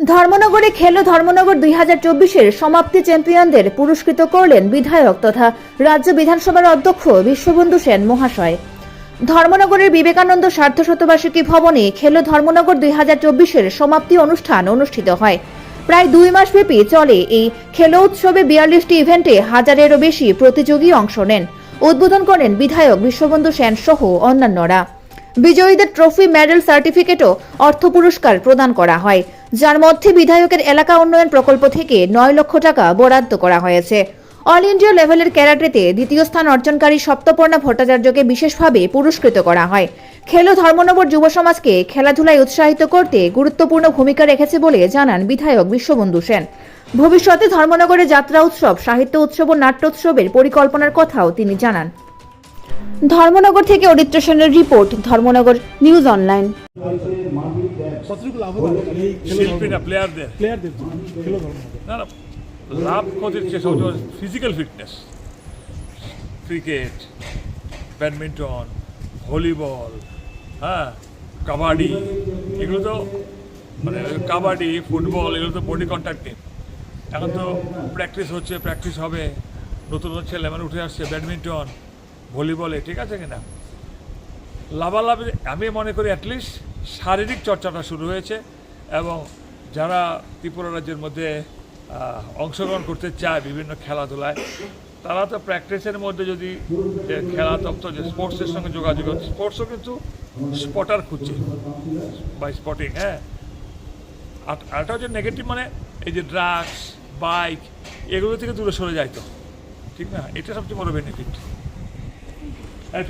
ধর্মনগরে খেলো ধর্মনগর দুই হাজার চব্বিশের সমাপ্তি চ্যাম্পিয়নদের পুরস্কৃত করলেন বিধায়ক তথা রাজ্য বিধানসভার অধ্যক্ষ বিশ্ববন্ধু সেন মহাশয়। ধর্মনগরের বিবেকানন্দ সার্ধশতবার্ষিকী ভবনে খেলো ধর্মনগর দুই হাজার চব্বিশের সমাপ্তি অনুষ্ঠান অনুষ্ঠিত হয়। প্রায় দুই মাসব্যাপী চলে এই খেলো উৎসবে বিয়াল্লিশটি ইভেন্টে হাজারেরও বেশি প্রতিযোগী অংশ নেন। উদ্বোধন করেন বিধায়ক বিশ্ববন্ধু সেন সহ অন্যান্যরা। বিজয়ীদের ট্রফি, মেডেল, সার্টিফিকেটও অর্থ পুরস্কার প্রদান করা হয়। যার মধ্যে বিধায়কের এলাকা উন্নয়ন প্রকল্প থেকে নয় লক্ষ টাকা বরাদ্দ করা হয়েছে। অল ইন্ডিয়া লেভেলের ক্যারাটেতে দ্বিতীয় স্থান অর্জনকারী সপ্তপর্ণা ভট্টাচার্যকে বিশেষভাবে পুরস্কৃত করা হয়। খেলো ধর্মনগর যুব সমাজকে খেলাধুলায় উৎসাহিত করতে গুরুত্বপূর্ণ ভূমিকা রেখেছে বলে জানান বিধায়ক বিশ্ববন্ধু সেন। ভবিষ্যতে ধর্মনগরে যাত্রা উৎসব, সাহিত্য উৎসব ও নাট্যোৎসবের পরিকল্পনার কথাও তিনি জানান। ধর্মনগর থেকে অরিত্র সেনের রিপোর্ট, ধর্মনগর নিউজ অনলাইন। প্লেয়ারদের না লাভ physical fitness cricket badminton volleyball হ্যাঁ কাবাডি, এগুলো তো মানে কাবাডি, ফুটবল, এগুলো তো বডি কন্ট্যাক্ট এখন তো প্র্যাকটিস হচ্ছে প্র্যাকটিস হবে, নতুন নতুন ছেলে মানে উঠে আসছে ব্যাডমিন্টন ভলিবলে, ঠিক আছে কিনা? লাভালাভ আমি মনে করি অ্যাটলিস্ট শারীরিক চর্চাটা শুরু হয়েছে এবং যারা ত্রিপুরা রাজ্যের মধ্যে অংশগ্রহণ করতে চায় বিভিন্ন খেলাধুলায়, তারা তো প্র্যাকটিসের মধ্যে যদি যে খেলা দপ্তর যে স্পোর্টসের সঙ্গে যোগাযোগ হচ্ছে স্পোর্টসও কিন্তু স্পটার খুঁজছে বাই স্পটিং হ্যাঁ? আর, আরেকটা হচ্ছে নেগেটিভ মানে এই যে ড্রাগস বাইক এগুলো থেকে দূরে সরে যায় তো, ঠিক না? এটা সবচেয়ে বড় বেনিফিট আর